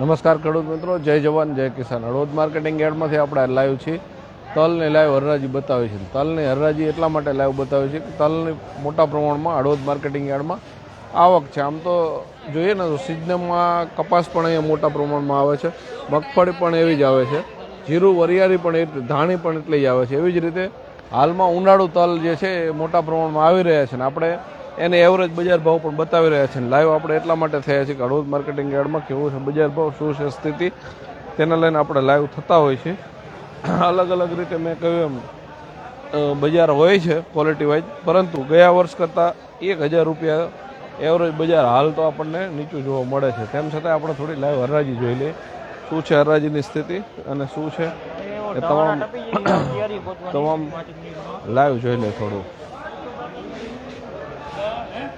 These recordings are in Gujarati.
નમસ્કાર ખેડૂત મિત્રો, જય જવાન, જય કિસાન. હળવદ માર્કેટિંગ યાર્ડમાંથી આપણે લાઈવ છીએ. તલની લાઈવ હરરાજી બતાવી છે. તલની હરરાજી એટલા માટે લાઈવ બતાવી છે કે તલની મોટા પ્રમાણમાં હળવદ માર્કેટિંગ યાર્ડમાં આવક છે. આમ તો જોઈએ ને, તો સિઝનમાં કપાસ પણ અહીંયા મોટા પ્રમાણમાં આવે છે, મગફળી પણ એવી જ આવે છે, જીરું, વરિયાળી પણ એટલી, ધાણી પણ એટલી જ આવે છે. એવી જ રીતે હાલમાં ઉનાળુ તલ જે છે એ મોટા પ્રમાણમાં આવી રહ્યા છે ને, આપણે એને એવરેજ બજાર ભાવ પણ બતાવી રહ્યા છે. લાઈવ આપણે એટલા માટે થયા છીએ કે હળવદ માર્કેટિંગ યાર્ડમાં કેવું છે બજાર ભાવ શું છે સ્થિતિ તેને લઈને આપણે લાઈવ થતા હોય છે. અલગ અલગ રીતે મેં કહ્યું એમ બજાર હોય છે ક્વોલિટી વાઇઝ પરંતુ ગયા વર્ષ કરતાં એક હજાર રૂપિયા એવરેજ બજાર હાલ તો આપણને નીચું જોવા મળે છે. તેમ છતાં આપણે થોડી લાઈવ હરાજી જોઈ લઈએ. શું છે હરાજીની સ્થિતિ અને શું છે? એ તમામ તમામ લાઈવ જોઈ લે થોડું.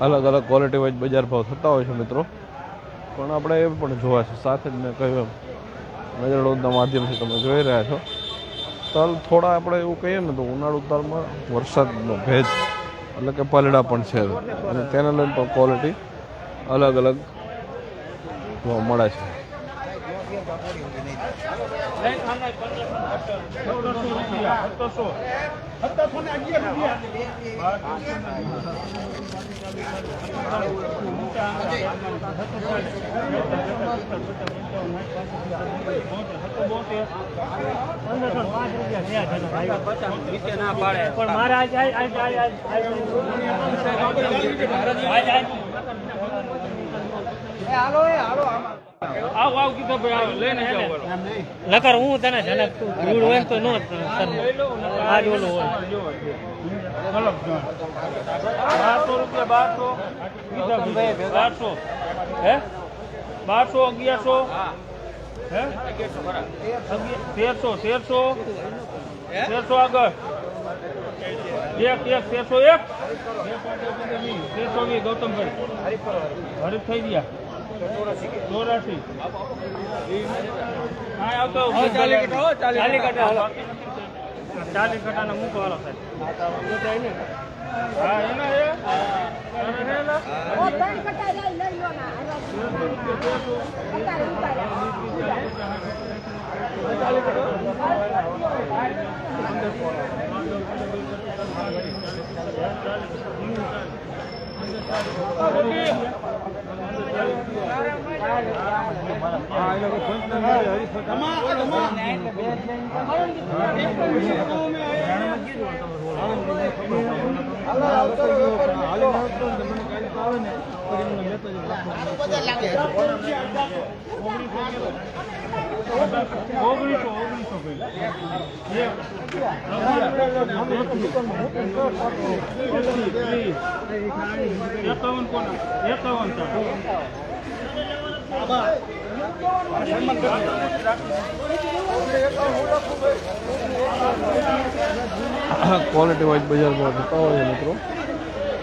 અલગ અલગ ક્વોલિટી વાઇઝ બજાર ભાવ થતા હોય છે મિત્રો. પણ આપણે એ પણ જોવા છે, સાથે જ મેં કહ્યું એમ. નજરડોદના માધ્યમથી તમે જોઈ રહ્યા છો. તલ થોડા આપણે એવું કહીએ ને તો ઉનાળુ તલમાં વરસાદનો ભેજ એટલે કે પલડા પણ છે. અને તેને લઈને પણ ક્વોલિટી અલગ અલગ જોવા મળે છે. પણ મારા આજ આજ આજ આજ આજ આજ આવ આવ કીધો ભાઈ આવ લઈને હે ને નકર હું તને જનક તું ભીડ હોય તો નો આજ ઓલો હોય. બારસો રૂપિયા બારસો. બારસો. હે? બારસો અગિયારસો. હે? તેરસો તેરસો. તેરસો આગળ. એક એક તેરસો એક. તેરસો વીસ ગૌતમભાઈ. હરીફ થઈ ગયા. ચોરાસી ચાલી કટા ચાલી કટા ચાલી કટાને મૂકો હાલો સાહેબ હા એના એ એના એ લા. ઓ ત્રણ કટાઈ લઈ લઈ લો ના ઉતારે ઉતારે ઓગણીસો ઓગણીસો એકાવન કોના એકાવન ક્વોલિટી વાઇઝ બજાર ભાવ થતા હોય મિત્રો.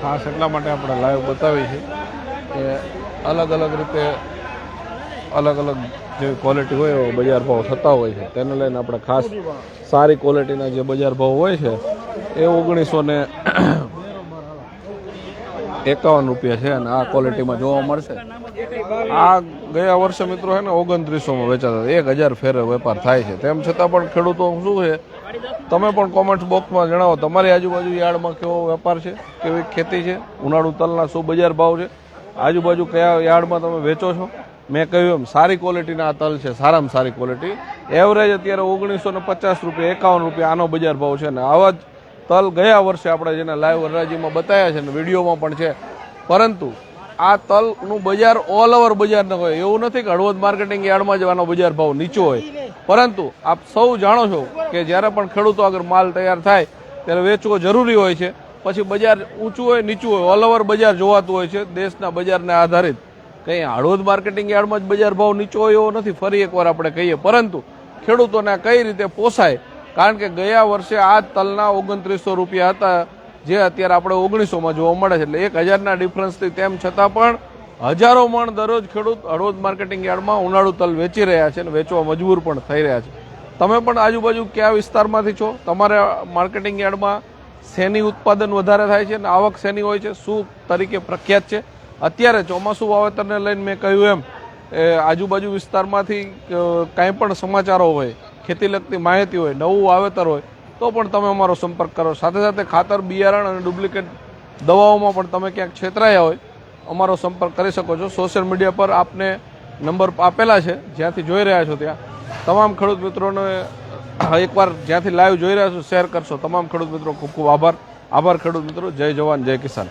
ખાસ એટલા માટે આપણે લાઈવ બતાવી છે કે અલગ અલગ રીતે અલગ અલગ જે ક્વોલિટી હોય એવા બજાર ભાવ થતા હોય છે. તેને લઈને આપણે ખાસ સારી ક્વોલિટીના જે બજાર ભાવ હોય છે એ ઓગણીસો ને એકાવન રૂપિયા છે અને આ ક્વોલિટીમાં જોવા મળશે. આ ગયા વર્ષે મિત્રો છે ને ઓગણત્રીસોમાં વેચાતા હતા. એક હજાર ફેરે વેપાર થાય છે. તેમ છતાં પણ ખેડૂતો શું છે? તમે પણ કોમેન્ટ બોક્સમાં જણાવો. તમારી આજુબાજુ યાર્ડમાં કેવો વેપાર છે? કેવી ખેતી છે? ઉનાળુ તલના શું બજાર ભાવ છે? આજુબાજુ કયા યાર્ડમાં તમે વેચો છો? મેં કહ્યું એમ, સારી ક્વોલિટીના આ તલ છે. સારામાં સારી ક્વોલિટી એવરેજ અત્યારે ઓગણીસો ને પચાસ રૂપિયા, એકાવન રૂપિયા આનો બજાર ભાવ છે ને આવા જ તલ ગયા વર્ષે આપણે જેને લાઈવ હરાજીમાં બતાવ્યા છે ને, વિડીયોમાં પણ છે. પરંતુ આ તલનું બજાર ઓલ ઓવર બજાર હોય. એવું નથી કે હળવદ માર્કેટિંગ યાર્ડમાં જવાનો બજાર ભાવ નીચો હોય. પરંતુ આપ સૌ જાણો છો કે જ્યારે પણ ખેડૂતો આગળ માલ તૈયાર થાય, ત્યારે વેચવો જરૂરી હોય છે. પછી બજાર ઊંચું હોય, નીચું હોય. ઓલ ઓવર બજાર જોવાતું હોય છે. દેશના બજારને આધારિત. કંઈ હળવદ માર્કેટિંગ યાર્ડમાં જ બજાર ભાવ નીચો હોય એવો નથી. ફરી એકવાર આપણે કહીએ. પરંતુ ખેડૂતોને કઈ રીતે પોસાય? કારણ કે ગયા વર્ષે આ તલના ઓગણત્રીસો રૂપિયા હતા. જે અત્યારે આપણે ઓગણીસોમાં જોવા મળે છે. એટલે એક હજારના ડિફરન્સથી તેમ છતાં પણ હજારો મણ દરરોજ ખેડૂત હળવદ માર્કેટિંગ યાર્ડમાં ઉનાળુ તલ વેચી રહ્યા છે અને વેચવા મજબૂર પણ થઈ રહ્યા છે. તમે પણ આજુબાજુ કયા વિસ્તારમાંથી છો? તમારે માર્કેટિંગ યાર્ડમાં શેની ઉત્પાદન વધારે થાય છે અને આવક શેની હોય છે? શું તરીકે પ્રખ્યાત છે? અત્યારે ચોમાસું વાવેતરને લઈને મેં કહ્યું એમ, એ આજુબાજુ વિસ્તારમાંથી કાંઈ પણ સમાચારો હોય, ખેતી લગતી માહિતી હોય, નવું વાવેતર હોય તો પણ તમે અમારો સંપર્ક કરો. સાથે સાથે ખાતર, બિયારણ અને ડુપ્લિકેટ દવાઓમાં પણ તમે ક્યાંક છેતરાયા હોય, અમારો સંપર્ક કરી શકો છો. સોશિયલ મીડિયા પર આપને નંબર આપેલા છે. જ્યાંથી જોઈ રહ્યા છો ત્યાં. તમામ ખેડૂત મિત્રોને એકવાર જ્યાંથી લાઈવ જોઈ રહ્યા છો, શેર કરશો. તમામ ખેડૂત મિત્રો ખૂબ ખૂબ આભાર. આભાર ખેડૂત મિત્રો. જય જવાન, જય કિસાન.